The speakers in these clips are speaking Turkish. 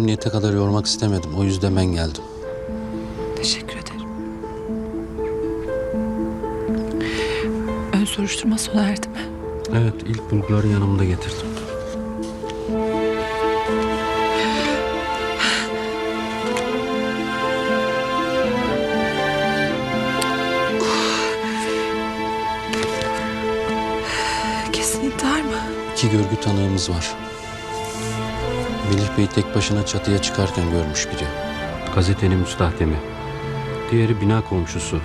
emniyete kadar yormak istemedim. O yüzden ben geldim. Teşekkür ederim. Ön soruşturma sona erdi mi? Evet, ilk bulguları yanımda getirdim. Kesin intihar mı? İki görgü tanığımız var. Melih Bey tek başına çatıya çıkarken görmüş biri. Gazetenin müstahdemi. Diğeri bina komşusu.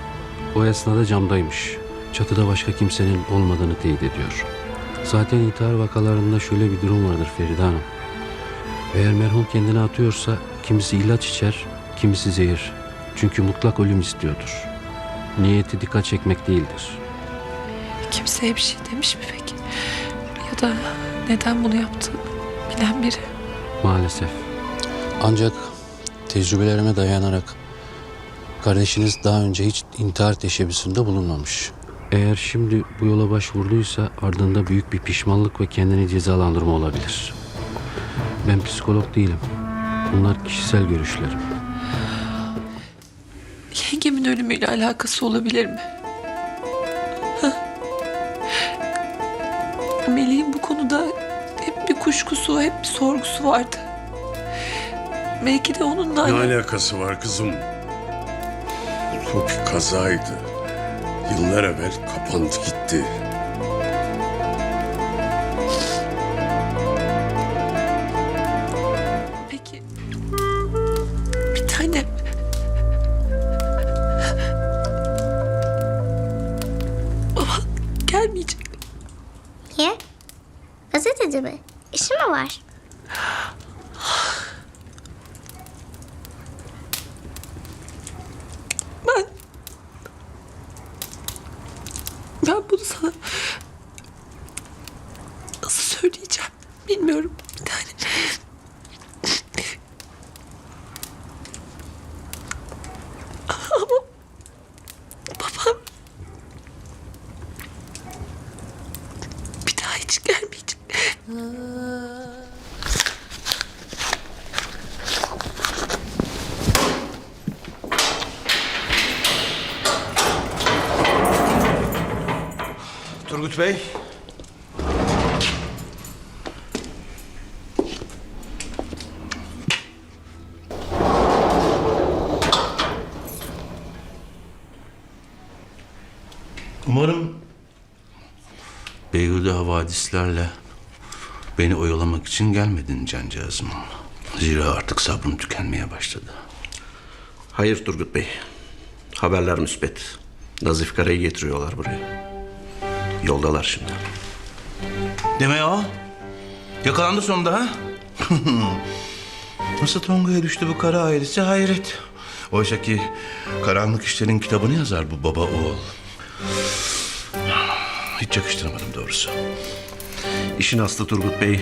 O esnada camdaymış. Çatıda başka kimsenin olmadığını teyit ediyor. Zaten intihar vakalarında şöyle bir durum vardır Feride Hanım. Eğer merhum kendini atıyorsa kimisi ilaç içer, kimisi zehir. Çünkü mutlak ölüm istiyordur. Niyeti dikkat çekmek değildir. Kimseye bir şey demiş mi peki? Ya da neden bunu yaptı bilen biri. Maalesef. Ancak tecrübelerime dayanarak kardeşiniz daha önce hiç intihar teşebbüsünde bulunmamış. Eğer şimdi bu yola başvurduysa ardında büyük bir pişmanlık ve kendini cezalandırma olabilir. Ben psikolog değilim. Bunlar kişisel görüşlerim. Yengemin ölümüyle alakası olabilir mi? Hah? Melih'in bu konuda kuşkusu, hep bir sorgusu vardı. Belki de onunla Ne hani... alakası var kızım? Bu bir kazaydı. Yıllar evvel kapandı gitti. Peki bir tane baba gelmeyecek. Niye? Gazeteci mi? İşi mi var? Ben ben bunu sana nasıl söyleyeceğim bilmiyorum. Bir tane ama babam bir daha hiç gelmeyecek. Turgut Bey. Umarım Beygir'de havadislerle beni oyalamak için gelmedin cancağızım. Zira artık sabrım tükenmeye başladı. Hayır Turgut Bey. Haberler müspet. Nazif Kara'yı getiriyorlar buraya. Yoldalar şimdi. Deme ya. Yakalandı sonunda ha? Nasıl Tonga'ya düştü bu kara ailesi hayret. Oysa ki karanlık işlerin kitabını yazar bu baba oğul. Hiç yakıştıramadım doğrusu. İşin aslı Turgut Bey.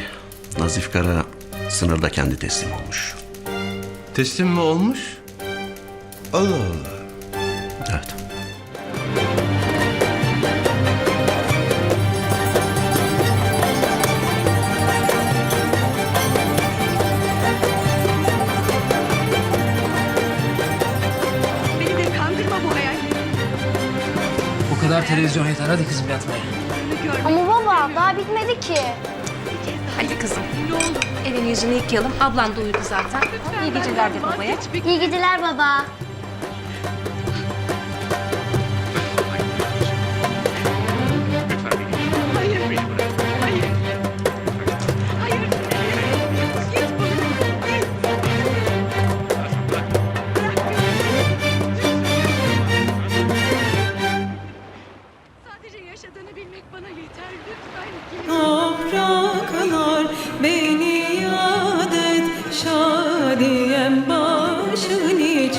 Nazif Kara sınırda kendi teslim olmuş. Teslim mi olmuş? Allah Allah. Evet. Televizyon yeter. Hadi kızım yatmaya. Ama baba daha bitmedi ki. Hadi kızım. Ne. Elini yüzünü yıkayalım. Ablan da uyudu zaten. İyi geceler de babaya. İyi geceler baba.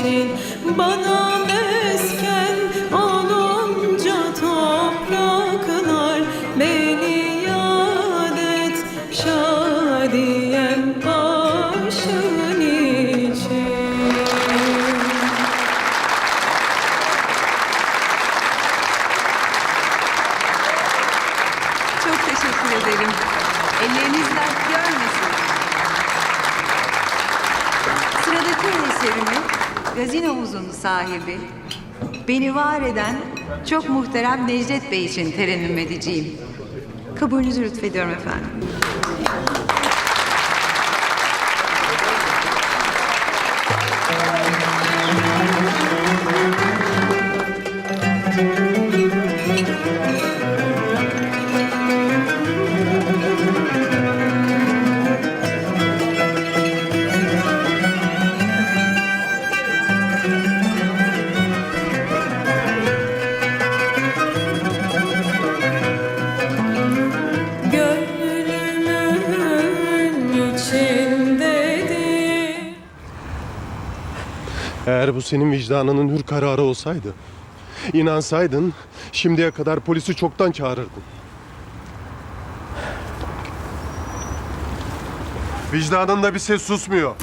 İçin Bana mesken sahibi, beni var eden çok muhterem Necdet Bey için terennüm edeceğim. Kabulünüzü lütfediyorum efendim. Bu senin vicdanının hür kararı olsaydı, inansaydın şimdiye kadar polisi çoktan çağırırdın. Vicdanında bir ses susmuyor.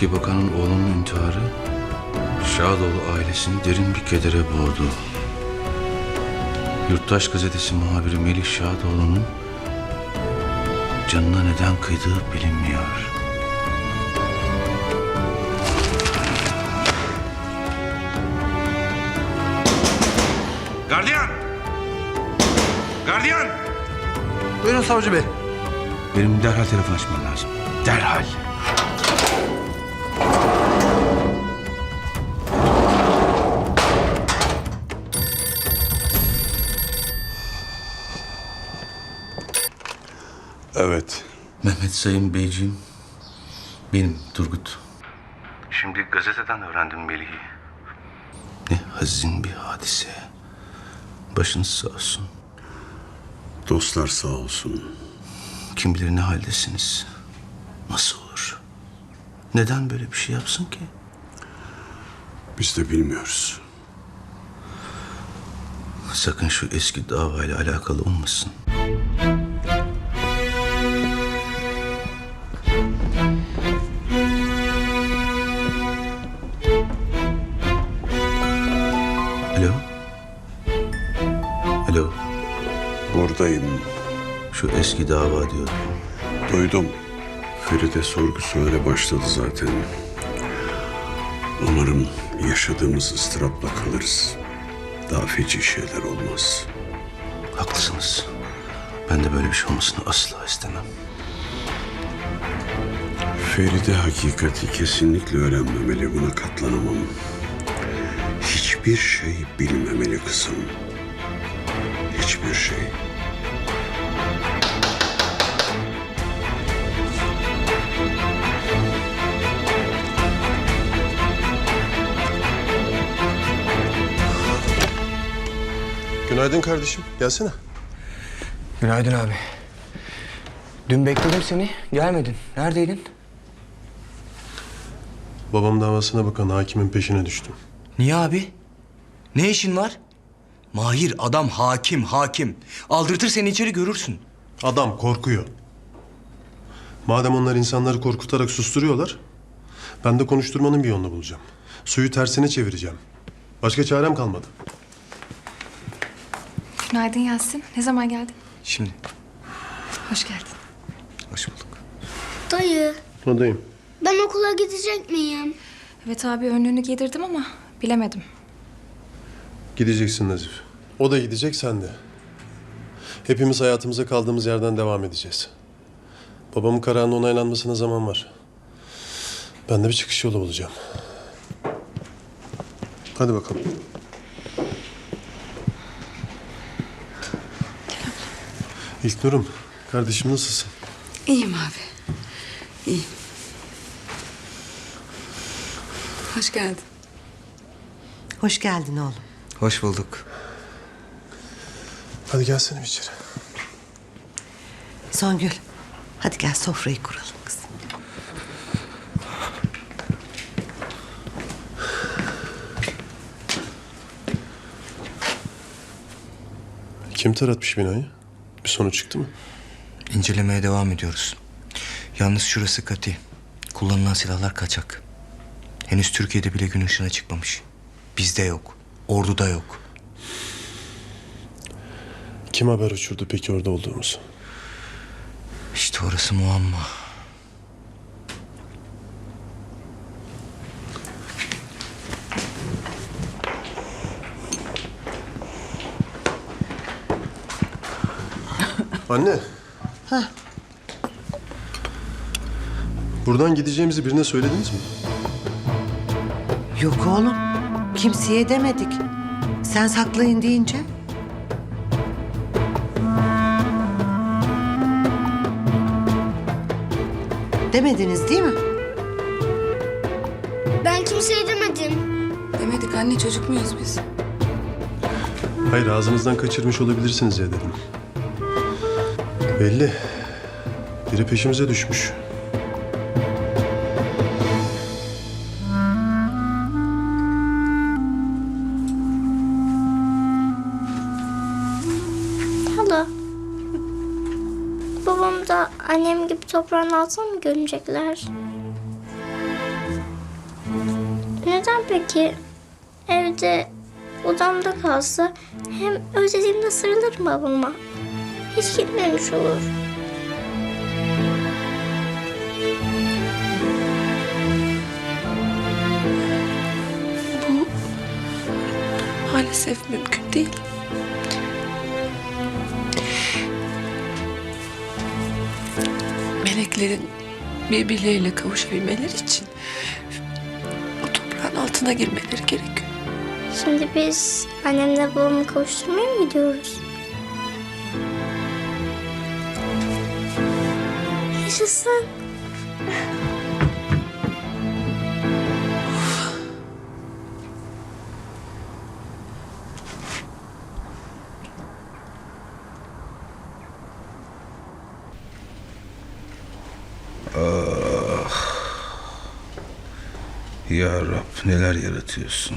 Eski bakanın oğlunun intiharı Şadoğlu ailesini derin bir kedere boğdu. Yurttaş gazetesi muhabiri Melih Şadoğlu'nun canına neden kıydığı bilinmiyor. Gardiyan! Gardiyan! Buyurun savcı bey. Benim derhal telefon açmam lazım. Derhal. Evet. Mehmet Sayın Beyciğim, benim Turgut. Şimdi gazeteden öğrendim Melih'i. Ne hazin bir hadise. Başınız sağ olsun. Dostlar sağ olsun. Kim bilir ne haldesiniz. Nasıl olur? Neden böyle bir şey yapsın ki? Biz de bilmiyoruz. Sakın şu eski davayla alakalı olmasın. Şu eski dava diyor. Duydum. Feride sorgu suale başladı zaten. Umarım yaşadığımız ıstırapla kalırız. Daha feci şeyler olmaz. Haklısınız. Ben de böyle bir şey olmasını asla istemem. Feride hakikati kesinlikle öğrenmemeli. Buna katlanamam. Hiçbir şey bilmemeli kızım. Hiçbir şey. Günaydın kardeşim. Gelsene. Günaydın abi. Dün bekledim seni. Gelmedin. Neredeydin? Babam davasına bakan hakimin peşine düştüm. Niye abi? Ne işin var? Mahir adam hakim hakim. Aldırtır seni içeri görürsün. Adam korkuyor. Madem onlar insanları korkutarak susturuyorlar, ben de konuşturmanın bir yolunu bulacağım. Suyu tersine çevireceğim. Başka çarem kalmadı. Günaydın Yasin. Ne zaman geldin? Şimdi. Hoş geldin. Hoş bulduk. Dayı, Odayım. ben okula gidecek miyim? Evet abi önlüğünü giydirdim ama bilemedim. Gideceksin Nazif. O da gidecek, sen de. Hepimiz hayatımıza kaldığımız yerden devam edeceğiz. Babamın kararının onaylanmasına zaman var. Ben de bir çıkış yolu bulacağım. Hadi bakalım. İlknur'um, kardeşim nasılsın? İyiyim abi. İyiyim. Hoş geldin. Hoş geldin oğlum. Hoş bulduk. Hadi gelsene bir içeri. Songül, hadi gel sofrayı kuralım kızım. Kim taratmış binayı? Bir sonuç çıktı mı? İncelemeye devam ediyoruz. Yalnız şurası kati. Kullanılan silahlar kaçak. Henüz Türkiye'de bile gün ışığına çıkmamış. Bizde yok. Orduda yok. Kim haber uçurdu peki orada olduğumuzu? İşte orası muamma. Anne. Buradan gideceğimizi birine söylediniz mi? Yok oğlum, kimseye demedik. Sen saklayın deyince. Demediniz değil mi? Ben kimseye demedim. Demedik anne çocuk muyuz biz? Hayır ağzınızdan kaçırmış olabilirsiniz ya dedim. Belli. Biri peşimize düşmüş. Hala. Babam da annem gibi toprağın altına mı gömecekler? Neden peki? Evde odamda kalsa hem özlediğimde sarılırım babama. Hiç gitmemiş olur. Bu maalesef mümkün değil. Meleklerin birbirleriyle kavuşabilmeleri için o toprağın altına girmeleri gerekiyor. Şimdi biz annemle babamı kavuşturmaya mı gidiyoruz? Yaşasın. Ya Rab neler yaratıyorsun.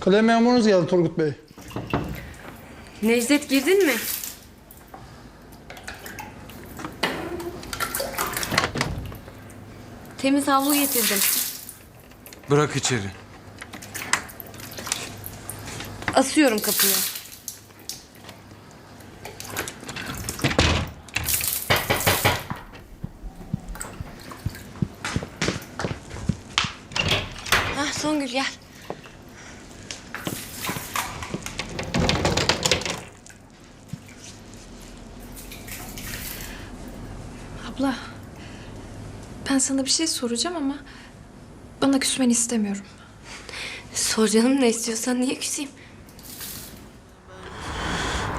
Kalem memurunuz geldi Turgut Bey. Necdet girdin mi? Temiz havlu getirdim. Bırak içeri. Asıyorum kapıyı. Ah Songül gel. Abla, ben sana bir şey soracağım ama bana küsmeni istemiyorum. Sor canım ne istiyorsan niye küseyim?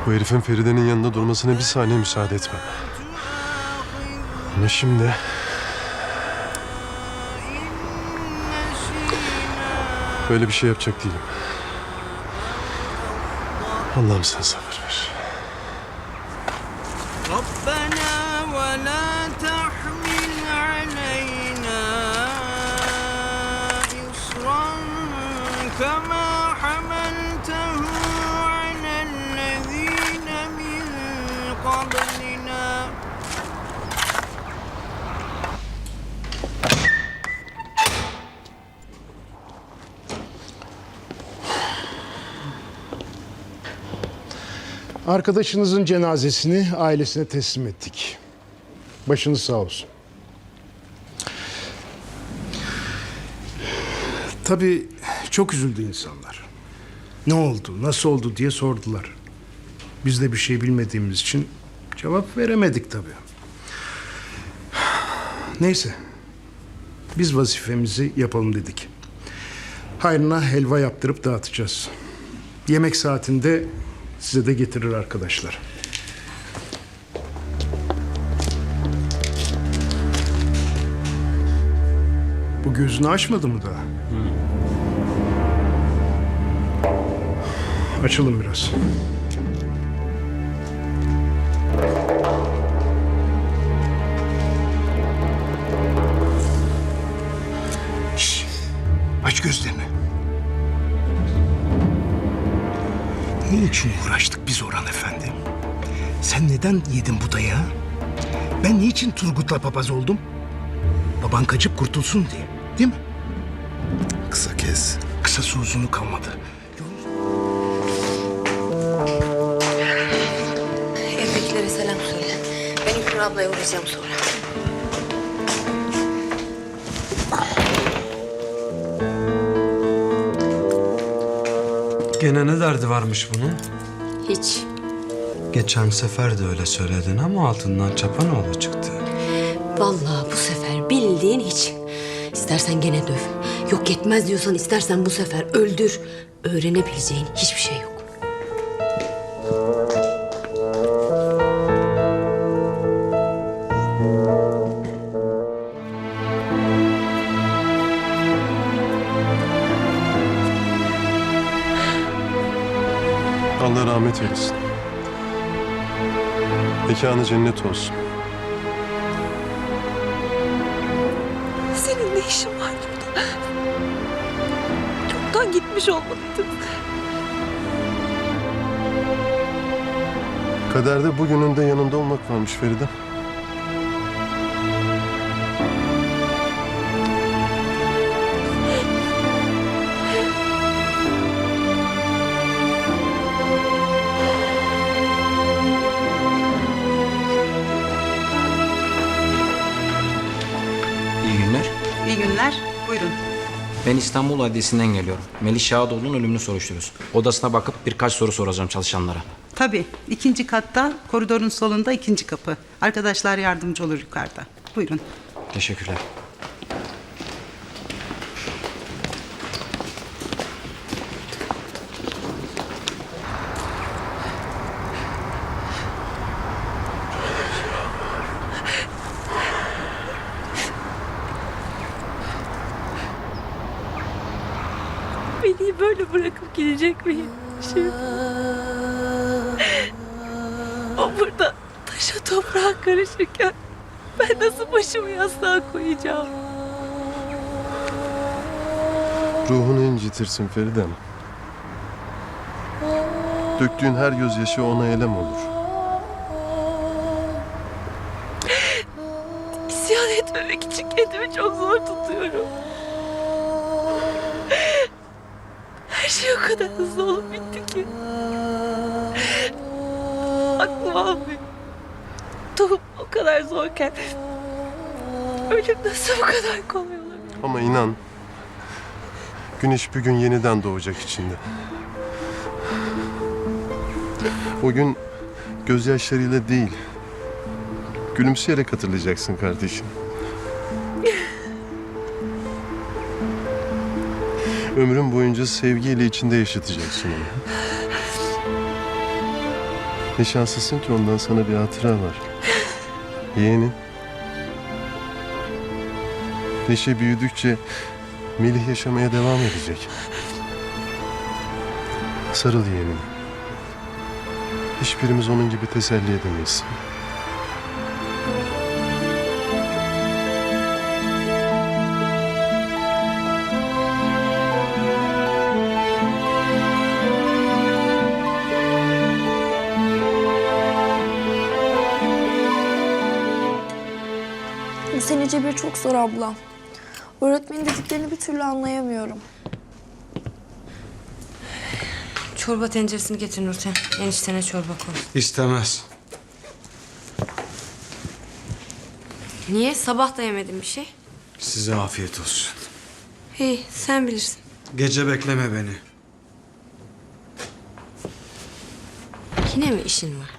Bu herifin Feride'nin yanında durmasına bir saniye müsaade etmem. Ama şimdi... Böyle bir şey yapacak değilim. Allah'ım sen sabır Arkadaşınızın cenazesini ailesine teslim ettik. Başınız sağ olsun. Tabii çok üzüldü insanlar. Ne oldu, nasıl oldu diye sordular. Biz de bir şey bilmediğimiz için cevap veremedik tabii. Neyse. Biz vazifemizi yapalım dedik. Hayrına helva yaptırıp dağıtacağız. Yemek saatinde size de getirir arkadaşlar. Bu gözünü açmadı mı daha? Açalım biraz. İçin uğraştık biz Orhan Efendi? Sen neden yedin bu dayağı? Ben niçin Turgut'la papaz oldum? Baban kaçıp kurtulsun diye. Değil mi? Kısa kes. Kısası uzunu kalmadı. Evdekilere selam söyle. Ben İlknur ablaya uğrayacağım sonra. Gene ne derdi varmış bunun? Hiç. Geçen sefer de öyle söyledin ama altından çapanoğlu çıktı. Vallahi bu sefer bildiğin hiç. İstersen gene döv. Yok yetmez diyorsan istersen bu sefer öldür. Öğrenebileceğin hiçbir şey yok. Rahmet eylesin. Mekanı cennet olsun. Senin ne işin var burada? Çoktan gitmiş olmalıydın. Kaderde bugünün de yanında olmak varmış Feride. Ben İstanbul Adliyesi'nden geliyorum. Melih Şahadoğlu'nun ölümünü soruşturuyoruz. Odasına bakıp birkaç soru soracağım çalışanlara. Tabii. ikinci katta koridorun solunda ikinci kapı. Arkadaşlar yardımcı olur yukarıda. Buyurun. Teşekkürler. Beni böyle bırakıp gidecek miyim? Şimdi. O burada taşa toprağa karışırken ben nasıl başımı yastığa koyacağım? Ruhunu incitirsin Feridem. Döktüğün her gözyaşı ona elem olur. İsyan etmemek için kendimi çok zor tutuyorum. Şey o kadar hızlı olup bitti ki. Aklım almıyor. Doğum o kadar zorken ölüm nasıl bu kadar kolay olabilir? Ama inan, güneş bir gün yeniden doğacak içinde. O gün gözyaşlarıyla değil, gülümseyerek hatırlayacaksın kardeşim. Ömrün boyunca sevgiyle içinde yaşatacaksın onu. Ne şanslısın ki ondan sana bir hatıra var. Yeğenin. Neşe büyüdükçe Melih yaşamaya devam edecek. Sarıl yeğenim. Hiçbirimiz onun gibi teselli edemeyiz. Çok zor abla. Öğretmenin dediklerini bir türlü anlayamıyorum. Çorba tenceresini getir Nurten. Eniştene çorba koy. İstemez. Niye? Sabah da yemedin bir şey. Size afiyet olsun. Hey sen bilirsin. Gece bekleme beni. Yine mi işin var?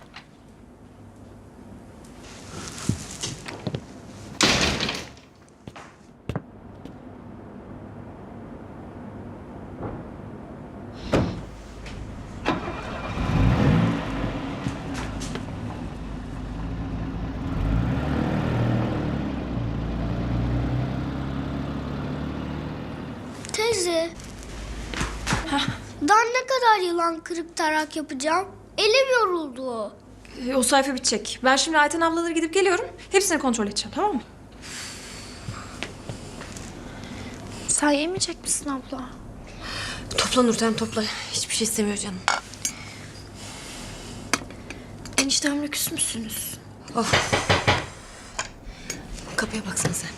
Daha ne kadar yılan kırık tarak yapacağım? Elim yoruldu. E, O sayfa bitecek. Ben şimdi Ayten ablaları gidip geliyorum. Hepsini kontrol edeceğim tamam mı? Sen yemeyecek misin abla? Topla Nurten topla. Hiçbir şey istemiyor canım. Eniştemle küs müsünüz? Kapıya baksana sen.